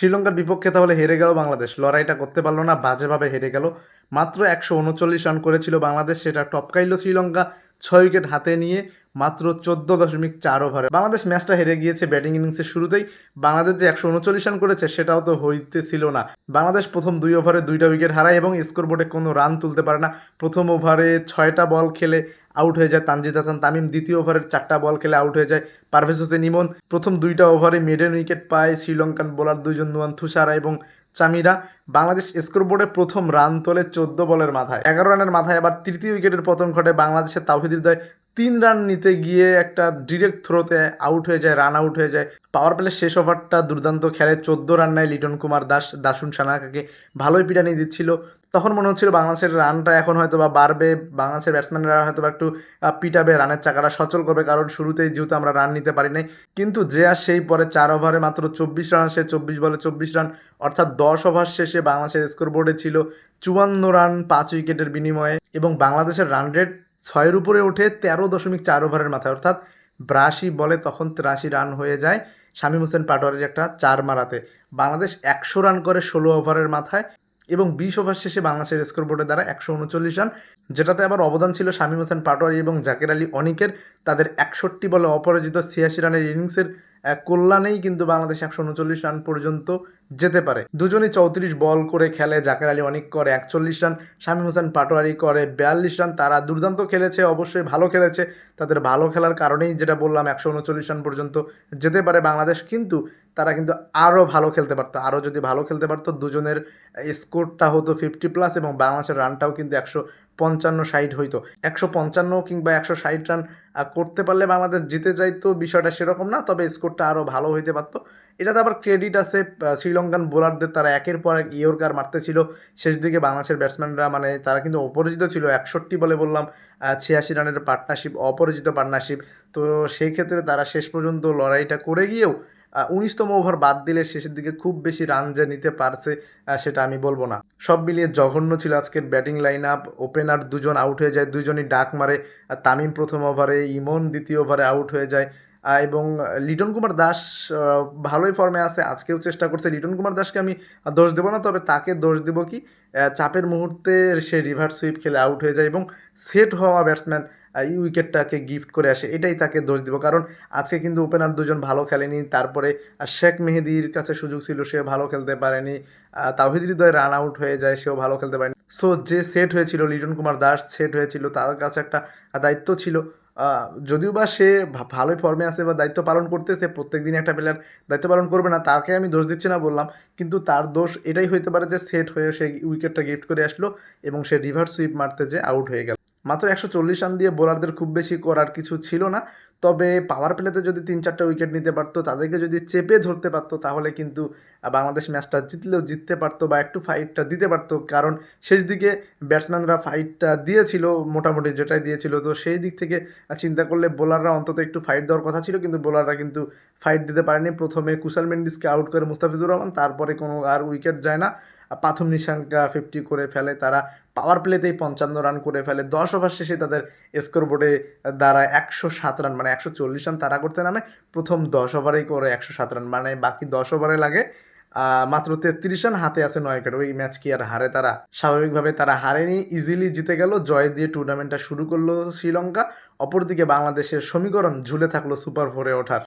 শ্রীলঙ্কার বিপক্ষে তাহলে হেরে গেল বাংলাদেশ। লড়াইটা করতে পারল না, বাজেভাবে হেরে গেল। মাত্র একশো উনচল্লিশ রান করেছিল বাংলাদেশ, সেটা টপকাইল শ্রীলঙ্কা। ছয় উইকেট হাতে নিয়ে মাত্র চোদ্দ দশমিক চার ওভারে। বাংলাদেশ ম্যাচটা হেরে গিয়েছে ব্যাটিং ইনিংসের শুরুতেই। বাংলাদেশ যে একশো উনচল্লিশ রান করেছে, সেটাও তো হইতেছিল না। বাংলাদেশ প্রথম দুই ওভারে দুইটা উইকেট হারায় এবং স্কোর বোর্ডে কোনো রান তুলতে পারে না। প্রথম ওভারে ছয়টা বল খেলে আউট হয়ে যায় তানজিদ হাসান, তামিম দ্বিতীয় ওভারের চারটা বল খেলে আউট হয়ে যায় পারভেজ হোসেন ইমন। প্রথম দুইটা ওভারে মিডেন উইকেট পায় শ্রীলঙ্কান বোলার দুইজন নুয়ান থুসারা এবং চামিরা। বাংলাদেশ স্কোর বোর্ডে প্রথম রান তোলে চোদ্দ বলের মাথায়। এগারো রানের মাথায় আবার তৃতীয় উইকেটের পতন ঘটে বাংলাদেশের তাওহিদ হৃদয় তিন রান নিতে গিয়ে একটা ডিরেক্ট থ্রোতে আউট হয়ে যায় রান আউট হয়ে যায়। পাওয়ার প্লে শেষ ওভারটা দুর্দান্ত খেলে চোদ্দ রান নেয় লিটন কুমার দাস। দাসুন সানাকাকে ভালোই পিটানি দিচ্ছিল। তখন মনে হচ্ছিল বাংলাদেশের রানটা এখন হয়তো বা বাড়বে। বাংলাদেশের ব্যাটসম্যানরা হয়তো বা একটু পিটাবে রানের চাকাটা সচল করবে। কারণ শুরুতেই যেহেতু আমরা রান নিতে পারি নাই। কিন্তু যে আর সেই পরে চার ওভারে মাত্র চব্বিশ রান সে চব্বিশ বলে চব্বিশ রান অর্থাৎ দশ ওভার শেষে বাংলাদেশের স্কোর বোর্ডে ছিল চুয়ান্ন রান পাঁচ উইকেটের বিনিময়ে। এবং বাংলাদেশের রান রেট ছয়ের উপরে ওঠে তেরো দশমিক চার ওভারের মাথায়। অর্থাৎ ব্রাশি বলে তখন তিরাশি রান হয়ে যায় শামীম হোসেন পাটোয়ারির একটা চার মারাতে। বাংলাদেশ একশো রান করে ষোলো ওভারের মাথায়। এবং বিশ ওভার শেষে বাংলাদেশের স্কোর বোর্ডের দ্বারা একশো উনচল্লিশ রান, যেটাতে আবার অবদান ছিল শামীম হোসেন পাটোয়ারি এবং জাকের আলী অনিকের। তাদের একষট্টি বলে অপরাজিত ছিয়াশি রানের ইনিংসের কল্যাণেই কিন্তু বাংলাদেশ একশো উনচল্লিশ রান পর্যন্ত যেতে পারে। দুজনই চৌত্রিশ বল করে খেলে, জাকের আলী অনেক করে একচল্লিশ রান, শামীম হোসেন পাটোয়ারি করে বিয়াল্লিশ রান। তারা দুর্দান্ত খেলেছে, অবশ্যই ভালো খেলেছে। তাদের ভালো খেলার কারণেই যেটা বললাম, একশো উনচল্লিশ রান পর্যন্ত যেতে পারে বাংলাদেশ। কিন্তু তারা কিন্তু আরও ভালো খেলতে পারতো। আরও যদি ভালো খেলতে পারতো, দুজনের স্কোরটা হতো ফিফটি প্লাস এবং বাংলাদেশের রানটাও কিন্তু একশো পঞ্চান্ন ষাট হইতো। একশো পঞ্চান্ন কিংবা একশো ষাট রান করতে পারলে বাংলাদেশ জিতে যাইতো, বিষয়টা সেরকম না, তবে স্কোরটা আরও ভালো হইতে পারতো। এটাতে আবার ক্রেডিট আছে শ্রীলঙ্কান বোলারদের, তারা একের পর এক ইয়র্কার মারতেছিল। শেষ দিকে বাংলাদেশের ব্যাটসম্যানরা মানে তারা কিন্তু অপরাজিত ছিল, একষট্টি বলে বললাম ছিয়াশি রানের পার্টনারশিপ অপরাজিত পার্টনারশিপ তো সেই ক্ষেত্রে তারা শেষ পর্যন্ত লড়াইটা করে গিয়েও উনিশতম ওভার বাদ দিলে শেষের দিকে খুব বেশি রান যে নিতে পারছে সেটা আমি বলব না। সব মিলিয়ে জঘন্য ছিল আজকের ব্যাটিং লাইন আপ ওপেনার দুজন আউট হয়ে যায়, দুজনই ডাক মারে তামিম প্রথম ওভারে, ইমন দ্বিতীয় ওভারে আউট হয়ে যায় এবং লিটন কুমার দাস ভালোই ফর্মে আছে, আজকেও চেষ্টা করছে। লিটন কুমার দাসকে আমি দোষ দেবো না, তবে তাকে দোষ দেবো কি চাপের মুহূর্তে সে রিভার্স সুইপ খেলে আউট হয়ে যায় এবং সেট হওয়া ব্যাটসম্যান এই উইকেটটাকে গিফট করে আসে এটাই তাকে দোষ দিব। কারণ আজকে কিন্তু ওপেনার দুজন ভালো খেলেনি তারপরে শেখ মেহেদির কাছে সুযোগ ছিল সে ভালো খেলতে পারেনি। আহ, তাওহিদ হৃদয় রান আউট হয়ে যায় সেও ভালো খেলতে পারেনি। সো যে সেট হয়েছিল লিটন কুমার দাস সেট হয়েছিল তার কাছে একটা দায়িত্ব ছিল। যদিও বা সে ভালোই ফর্মে আছে বা দায়িত্ব পালন করতেছে প্রত্যেক দিন একটা প্লেয়ার দায়িত্ব পালন করবে না তাকে আমি দোষ দিচ্ছি না বললাম। কিন্তু তার দোষ এটাই হইতে পারে যে সেট হয়ে সে উইকেটটা গিফট করে আসলো এবং সে রিভার্স সুইপ মারতে যে আউট হয়ে গেল। মাত্র একশো চল্লিশ রান দিয়ে বোলারদের খুব বেশি করার কিছু ছিল না। তবে পাওয়ার প্লেতে যদি তিন চারটা উইকেট নিতে পারতো, তাদেরকে যদি চেপে ধরতে পারতো, তাহলে কিন্তু বাংলাদেশ ম্যাচটা জিতলেও জিততে পারতো বা একটু ফাইটটা দিতে পারতো। কারণ শেষ দিকে ব্যাটসম্যানরা ফাইটটা দিয়েছিল, মোটামুটি যেটাই দিয়েছিল। তো সেই দিক থেকে চিন্তা করলে বোলাররা অন্তত একটু ফাইট দেওয়ার কথা ছিল, কিন্তু বোলাররা কিন্তু ফাইট দিতে পারেনি। প্রথমে কুশাল মেন্ডিসকে আউট করে মুস্তাফিজুর রহমান, তারপরে কোনো আর উইকেট যায় না। পাথুম নিশাঙ্কা ফিফটি করে ফেলে, তারা পাওয়ার প্লেতেই পঞ্চান্ন রান করে ফেলে। দশ ওভার শেষে তাদের স্কোর বোর্ডে দাঁড়ায় একশো সাত রান মানে একশো চল্লিশ রান তারা করতে নামে। প্রথম দশ ওভারেই করে একশো সাত রান মানে বাকি দশ ওভারে লাগে। মাত্র তেত্রিশ রান হাতে আছে নয় উইকেট ওই ম্যাচ কি আর হারে তারা? স্বাভাবিকভাবে তারা হারেনি ইজিলি জিতে গেল, জয় দিয়ে টুর্নামেন্টটা শুরু করল শ্রীলঙ্কা। অপরদিকে বাংলাদেশের সমীকরণ ঝুলে থাকল সুপার ফোরে ওঠার।